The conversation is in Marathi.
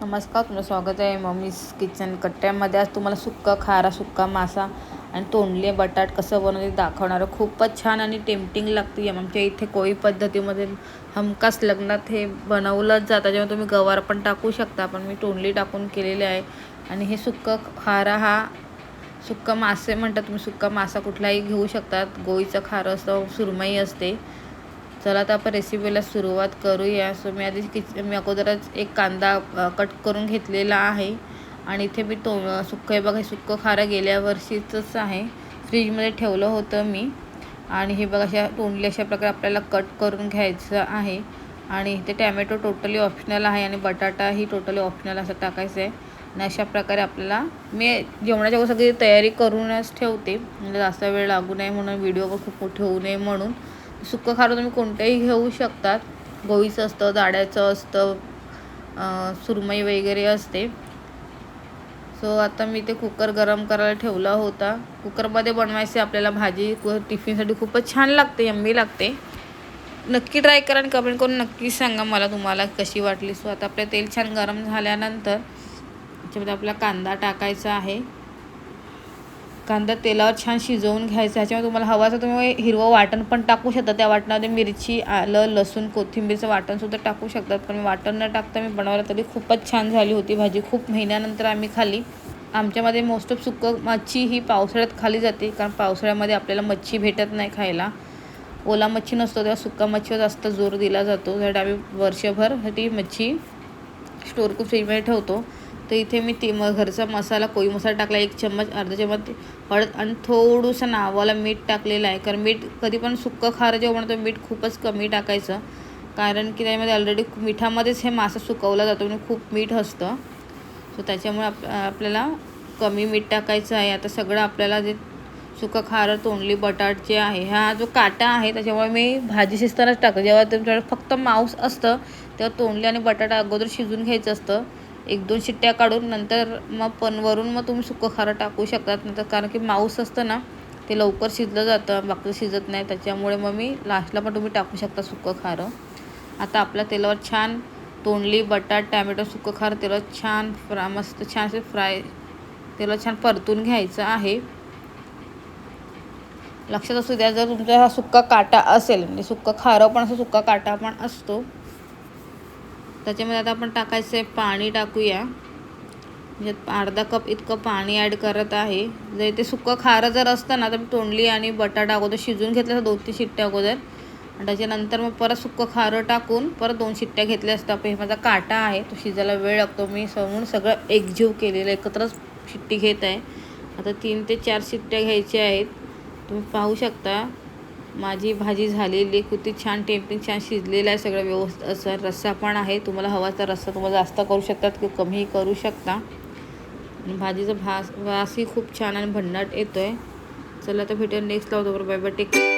नमस्कार तुमचं स्वागत आहे मम्मीज किचन कट्ट्यामध्ये. आज तुम्हाला सुक्का खारा सुक्का मासा आणि तोंडले बटाट कसं बनवते दाखवणार खूपच छान आणि टेम्पटिंग लागते आमच्या इथे कोळी पद्धतीमध्ये हमखास लग्नात हे बनवलंच जातं. जेव्हा तुम्ही गवार पण टाकू शकता पण मी तोंडली टाकून केलेले आहे. आणि हे सुक्का खारा हा सुक्का मासे म्हणतात. तुम्ही सुक्का मासा कुठलाही घेऊ शकतात. गोळीचं खारं असतं सुरमई असते. चला आता आपण रेसिपीला सुरुवात करूया. सो मी आधी किच मी अगोदरच एक कांदा कट करून घेतलेला आहे. आणि इथे मी तो सुक्कं हे बघा हे सुक्कं खारं गेल्या वर्षीचंच आहे. फ्रीजमध्ये ठेवलं होतं मी. आणि हे बघा अशा तोंडली अशा प्रकारे आपल्याला कट करून घ्यायचं आहे. आणि इथे टॅमॅटो टोटली ऑप्शनल आहे आणि बटाटाही टोटली ऑप्शनल असं टाकायचं आहे. आणि अशा प्रकारे आपल्याला मी जेवणाच्या सगळी तयारी करूनच ठेवते. म्हणजे जास्त वेळ लागू नये म्हणून व्हिडिओ खूप ठेवू नये म्हणून. सुकं खारं तुम्ही कोणतंही घेऊ शकतात. गोळीचं असतं जाड्याचं असतं सुरमई वगैरे असते. सो आता मी ते कुकर गरम करायला ठेवला होता. कुकरमध्ये बनवायचे आपल्याला भाजी कु- टिफिनसाठी खूपच छान लागते यम्मी लागते. नक्की ट्राय करा आणि कमेंट करून नक्की सांगा मला तुम्हाला कशी वाटली. सो आता आपलं तेल छान गरम झाल्यानंतर त्याच्यामध्ये आपला कांदा टाकायचा आहे. कांदा तेलावर छान शिजवून घ्यायचा. ह्याच्यामध्ये तुम्हाला हवा असं तुम्ही हिरवं वाटण पण टाकू शकता. त्या वाटणामध्ये मिरची आलं लसूण कोथिंबीरचं वाटणसुद्धा टाकू शकतात. पण मी वाटण न टाकता मी बनवायला तरी खूपच छान झाली होती भाजी. खूप महिन्यानंतर आम्ही खाली आमच्यामध्ये मोस्ट ऑफ सुकं मच्छी ही पावसाळ्यात खाली जाते. कारण पावसाळ्यामध्ये आपल्याला मच्छी भेटत नाही खायला. ओला मच्छी नसतो तेव्हा सुक्का मच्छीवर जास्त जोर दिला जातो. त्यासाठी आम्ही वर्षभरसाठी मच्छी स्टोर करून फ्रीजमध्ये ठेवतो. तर इथे मी ते म घरचा मसाला कोळी मसाला टाकला एक चम्मच अर्धा चम्मच हळद आणि थोडंसं नावाला मीठ टाकलेलं आहे. कारण मीठ कधी पण सुक्कं खारं जेव्हा म्हणतो मीठ खूपच कमी टाकायचं. कारण की त्यामध्ये ऑलरेडी मिठामध्येच हे मासा सुकवला जातो म्हणजे खूप मीठ असतं. सो त्याच्यामुळे आप आपल्याला कमी मीठ टाकायचं आहे. आता सगळं आपल्याला जे सुकं खारं तोंडली बटाट जे आहे हा जो काटा आहे त्याच्यामुळे मी भाजी शिजतानाच टाकतो. जेव्हा तुमच्याकडे फक्त मांस असतं तेव्हा तोंडली आणि बटाटा अगोदर शिजून घ्यायचं असतं. एक दोन शिट्ट्या काढून नंतर मग पण वरून मग तुम्ही सुकं खारं टाकू शकतात. नंतर कारण की मांस असतं ना ते लवकर शिजलं जातं बाकी शिजत नाही. त्याच्यामुळे मग मी लास्टला पण तुम्ही टाकू शकता सुकं खारं आता आपल्या तेलावर छान तोंडली बटाट टॅमॅटो सुकं खारं तेलावर छान फ्रा मस्त छान असे फ्राय तेलावर छान परतून घ्यायचं आहे. लक्षात असू द्या जर तुमचा हा सुक्का काटा असेल म्हणजे सुक्का खारं पण असं सुक्का काटा पण असतो त्याच्यामध्ये आता आपण टाकायचं आहे पाणी टाकूया. म्हणजे अर्धा कप इतकं पाणी ॲड करत आहे. जर इथे सुकं खारं जर असतं ना तर तोंडली आणि बटाटा अगोदर शिजून घेतलं दोन तीन शिट्ट्या अगोदर. आणि त्याच्यानंतर मग परत सुकं खारं टाकून परत दोन शिट्ट्या घेतल्या असतात. पण हे माझा काटा आहे तो शिजायला वेळ लागतो. मी समोर सगळं एकजीव केलेलं एकत्रच शिट्टी घेत आहे. आता तीन ते चार शिट्ट्या घ्यायच्या आहेत. तुम्ही पाहू शकता. माझी भाजी झालेली किती छान टेम्पिंग छान शिजलेलं आहे सगळं व्यवस्थित असं रस्सा पण आहे. तुम्हाला हवा तर रस्सा तुम्हाला जास्त करू शकतात किंवा कमीही करू शकता. भाजीचा भास वासही खूप छान आणि भन्नाट येतो आहे चला तर भेटेल नेक्स्ट लावतो बरोबर बाय बाय टेक